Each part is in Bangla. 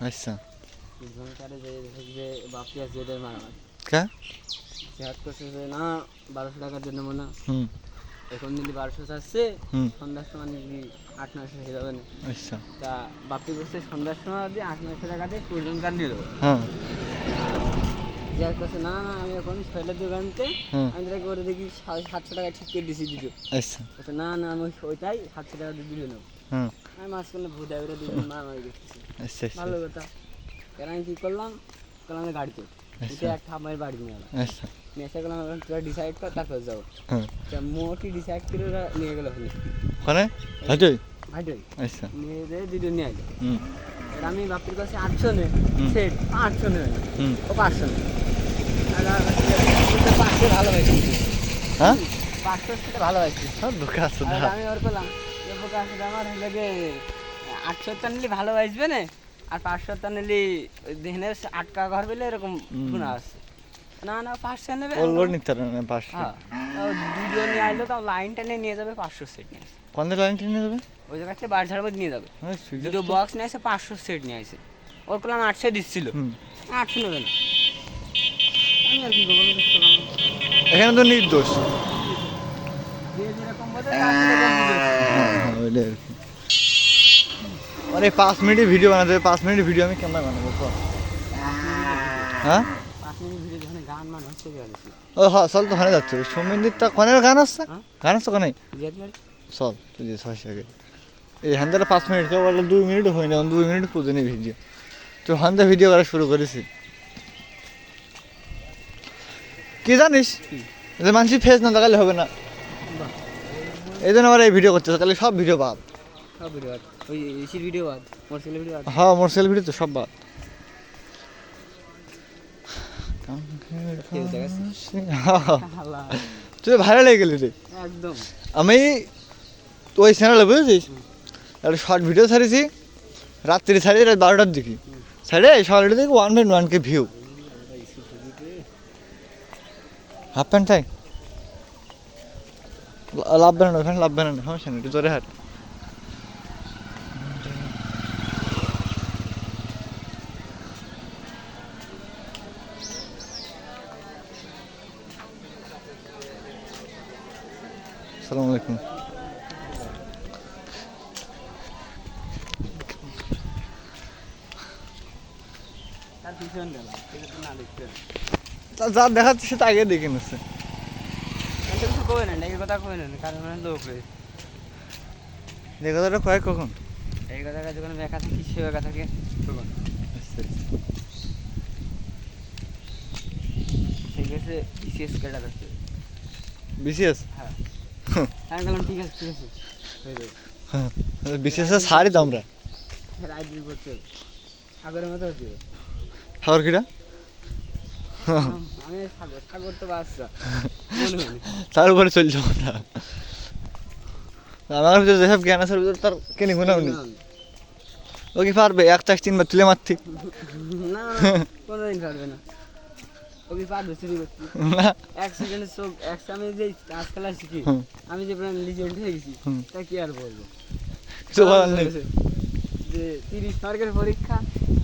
আচ্ছা। না বারোশো টাকার জন্য মনে হুম। এখন বারোশো চাচ্ছে সন্ধ্যার সময় আট নয়শো হয়ে যাবে না। আচ্ছা। তা বাপি সন্ধ্যার সময় আট টাকা দিয়ে দেবো। হ্যাঁ। না না আমি এখন শৈলের দোকানতে আমি তাকে দেখি সাতশো টাকা ঠিক করে দিছি দিল আচ্ছা। না না আমি ওইটাই সাতশো টাকা দিয়ে দিলে নেব। হুম। আমি মাঝখানে ভূত আগে দুজন মারামারি করতেছি আচ্ছা আচ্ছা। ভালো কথা। এবার আমি কী করলাম? করলাম গাড়িতে। উঠে আচ্ছা একটা আমার বাড়ি নিয়ে এলাম। আচ্ছা। নিয়ে এসে গেলাম তোরা ডিসাইড কর তারপর যাব। হ্যাঁ মোটি ডিসাইড করে নিয়ে গেলো ওখানে। হাইটই ভাইটাই? আচ্ছা। নিয়ে যেয়ে দুটো নিয়ে এলো হুম। আমি বাপির কাছে আটশো নে সেট আটশো না ও পাঁচশো নে পাঁচশো ভালো পাইছি হ্যাঁ? পাঁচশো সেটা ভালো আছে আমি ওর পেলাম বোকা আমার হলে গে আটশো টা নিলি ভালো না আর পাঁচশো টা নিলি ওই দেহনে আটকা ঘর পেলে এরকম শোনা আছে। না না পাঁচশো নেবে। ওর নিতে না পাঁচশো। হ্যাঁ দুজন নিয়ে আসলো তাও লাইন টেনে নিয়ে যাবে পাঁচশো সেট নিয়ে কোন লাইন টেনে যাবে? ওই জায়গাতে বাড়ি ঝাড়বাদ নিয়ে যাবে। হ্যাঁ দুটো বক্স নিয়ে আসে পাঁচশো সেট নিয়ে আসে। ওর পেলাম আটশো দিচ্ছিল। আটশো নেবে আমি আর কি না। এখানে তো নির্দোষ। যে যেরকম বোঝে ওইটাই আর কি। আরে পাঁচ মিনিট ভিডিও বানাতে হবে। পাঁচ মিনিট ভিডিও আমি কেমন বানাবো হ্যাঁ? মান ও হ্যাঁ চল তো ওখানে যাচ্ছে। কোনে গান আসছে? গান আসছে কোনে? জিয়াদ বাড়ি? চল তুই যে ছয় আগে এই হ্যান্দারে পাঁচ মিনিট কেউ দুই মিনিট হয় না দুই মিনিট ভিডিও। তুই হান্দা ভিডিও করা শুরু করেছি। কি জানিস? কি? যে মানুষ ফেস না দেখালে হবে না। এই জন্য আমার এই ভিডিও করতেছে তাহলে সব ভিডিও বাদ। সব ভিডিও বাদ। ওই এসির ভিডিও বাদ মোর ছেলে ভিডিও বাদ। হ্যাঁ মোর সেল ভিডিও তো সব বাদ। তুই ভাইরাল হয়ে গেলি রে। একদম। আমি ওই চ্যানেলে বুঝেছিস? একটা শর্ট ভিডিও ছাড়িয়েছি রাত্রি ছাড়িয়ে রাত বারোটার দিকে। ছাড়ে সকালে দেখি one point one K view half pant তাই লাভ বেরোনো ওখানে লাভ বেরোনো সমস্যা নেই, একটু জোরে হাট। সালামু আলাইকুম। যা দেখাচ্ছে সেটা আগে দেখে নিচ্ছে কিছু এই কথা কবে না কারণ মানে লোক রে যে কথাটা কয় কখন? এই কথা যখন একা থাকি সে একা থাকে তখন। ঠিক আছে বিসিএস কেটা যাচ্ছে বিসিএস? হ্যাঁ। আমি বললাম ঠিক আছে ঠিক আছে। হয়ে যাবে বিসিএস ছাড়ি তো আমরা রাইড করতে। সাগরের মতো হচ্ছে। খাবার কিটা? আমি তার উপরে চলছে কথা আমার ভিতরে যেসব জ্ঞান আছে ভিতরে তার কেনি গুণাও নেই ও কি পারবে? এক চাষ তিনবার তুলে মারতি। না কোনোদিন পারবে না। ও কি পারবে চুরি করতে? না। চোখ এক আমি যে আজকাল শিখি আমি যে প্রায় লিজেন্ড হয়ে গেছি তা কি আর বলব? কিছু বলার নেই। যে তিরিশ মার্কের পরীক্ষা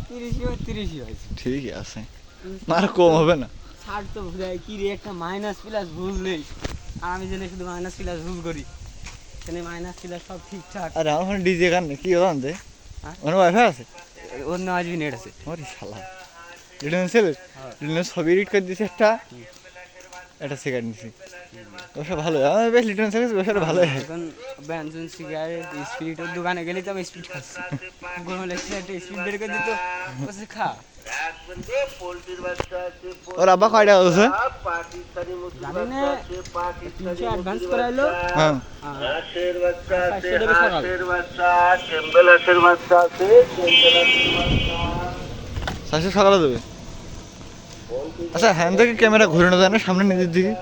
তিরিশই হয় তিরিশই হয়েছে। ঠিকই আছে। আর কম হবে না। ষাট তো কি রে একটা মাইনাস প্লাস ভুল নেই। আর আমি জেনে শুধু মাইনাস প্লাস ভুল করি এখানে মাইনাস প্লাস সব ঠিকঠাক। আরে আমার ডিজে গান কি জানতে হ্যাঁ? ওখানে ওয়াইফাই আছে? ওর নেওয়া আসবি নেট আছে। ওরে শালা। রিটার্ন সেল। রিটার্ন ছবি এডিট করে দিয়েছে একটা। একটা সিগারেট নিছি। ব্যবসা ভালো আমার বেশ রিটার্ন সেল ব্যবসাটা ভালো। এখন ব্যঞ্জন সিগারেট স্পিরিটের দোকানে গেলে তো আমি স্পিড খাচ্ছি। গোল একটা স্পিড বের করে দিত খা। ওর আব্বা কয়টা না সকাল দেবে আচ্ছা হ্যান্ড থেকে ক্যামেরা ঘুরানো যায় না সামনে নিজের দিকে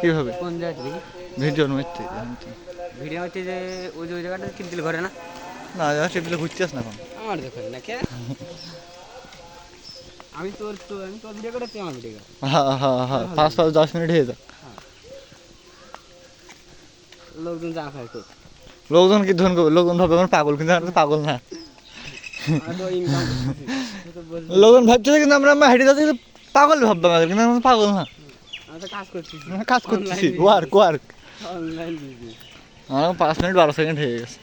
কীভাবে কোন জায়গা দেখি ভিডিওর মধ্যে ভিডিও হচ্ছে যে ওই যে ওই জায়গাটা কিনতে ঘরে না না ঘুরতে আস না এখন আমার দেখো না কে আমি তোর তো আমি তোর ভিডিও করে তুই আমার ভিডিও কর। হ্যাঁ হ্যাঁ হ্যাঁ। পাঁচ পাঁচ দশ মিনিট হয়ে যাক লোকজন যা খায় তো লোকজন কি ধন করবে? লোকজন ভাবে আমার পাগল কিন্তু আমরা পাগল না। লোকজন ভাবছে কিন্তু আমরা হেঁটে যাচ্ছি পাগল ভাববে আমাদের কিন্তু আমরা পাগল না। কাজ আমরা কাজ করতেছি ওয়ার্ক ওয়ার্ক অনলাইন বিজনেস আমার পাঁচ মিনিট বারো সেকেন্ড হয়ে গেছে।